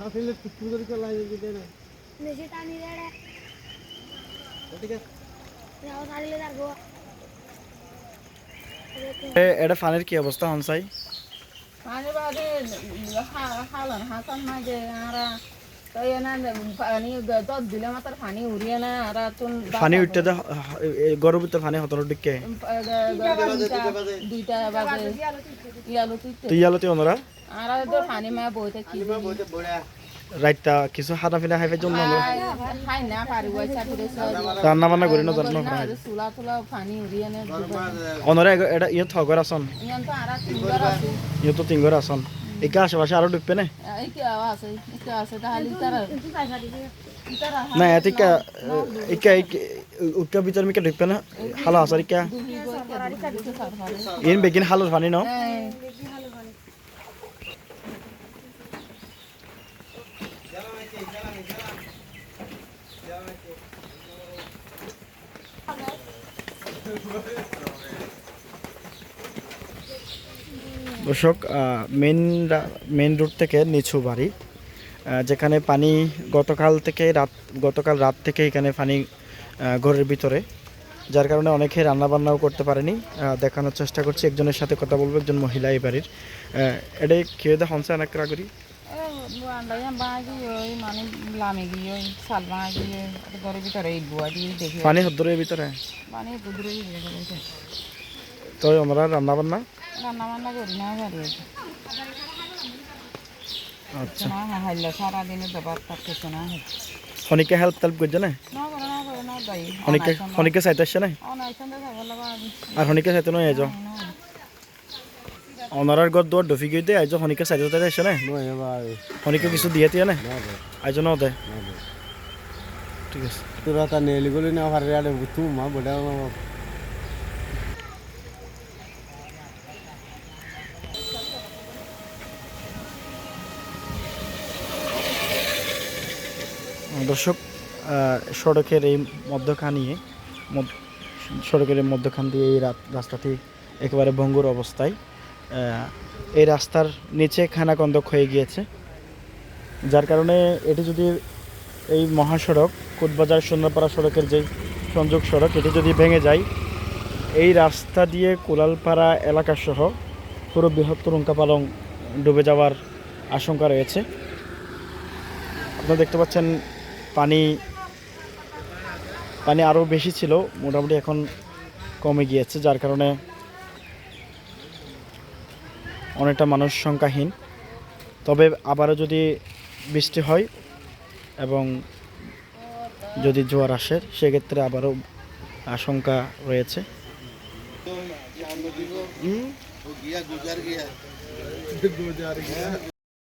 আসলে টুকটুক করে চলা যেতে না? বেশি টানি রে ঠিক আছে যাও সারিলে যাব এটা ফানের কি অবস্থা হনসাই? পানি বাদে হালান হাসান মাঝে আরা তো এনা পানি দশ দিলে মাত্র পানি উড়িয়ে না আরা তুন ফানি উঠতে দে গরুর ভিতরে ফানি হতর ডিকে দুইটা বাজে ইয়ালো তুই তুই ইয়ালতে ওনরা আরা তো পানি মা বইতে কি রাইতা কিছু হানা ফিনা খাইবে জন্য রান্না বান্না করি না জানো পানি অনরা এটা ইয়ে থগর আসন ইয়ে তো তিনগর আসন একা আশেপাশে আরও ডুববে না? না এতিকা ইকা উকা ভিতর মিকা ডুববে না? হালা আসার ইকা ফারে ইন বেগিন হালোর ফানি ন? দর্শক মেন মেন রোড থেকে নিচু বাড়ি যেখানে পানি গতকাল থেকে রাত গতকাল রাত থেকে এখানে পানি ঘরের ভিতরে। যার কারণে অনেকে রান্নাবান্নাও করতে পারেনি। দেখানোর চেষ্টা করছি একজনের সাথে কথা বলব একজন মহিলা এই বাড়ির। আহ, এটা খেয়ে দে হনসা অনেক করি পানি হদ্দরের ভিতরে তো আমরা রান্নাবান্না রান্না বান্না? করি না বাড়ি আচ্ছা। না হাইলা সারাদিনে দেবার তার কিছু না? খনিকে হেল্প টেল্প করছে না? খনিকে খনিকে চাইতে আসছে না তো আর খনিকে চাইতে নয় আইজ অনারার গদ দৌড় ডফি গইতে আইজ খনিকে চাইতে চাইতে আসছে না? নয় কিছু দিয়ে দিয়ে না? আইজ ন দে। ঠিক আছে। তোরা তা নেলি গলি না হারে আরে তু মা বড়া দর্শক সড়কের এই মধ্যখানিয়ে মধ্য- সড়কের এই মধ্যখান দিয়ে এই রাত- রাস্তাটি একেবারে ভঙ্গুর অবস্থায় এই রাস্তার নিচে খানাকন্দক হয়ে গিয়েছে। যার কারণে এটি যদি এই মহাসড়ক, কোটবাজার সোনারপাড়া সড়কের যে সংযোগ সড়ক, এটি যদি ভেঙে যায়, এই রাস্তা দিয়ে কোলালপাড়া এলাকাসহ পুরো বৃহত্তর উঙ্কাপালং ডুবে যাওয়ার আশঙ্কা রয়েছে। আপনারা দেখতে পাচ্ছেন পানি পানি আরও বেশি ছিল, মোটামুটি এখন কমে গিয়েছে, যার কারণে অনেকটা মানুষ সংখ্যাহীন। তবে আবারও যদি বৃষ্টি হয় এবং যদি জোয়ার আসে, সেক্ষেত্রে আবারও আশঙ্কা রয়েছে।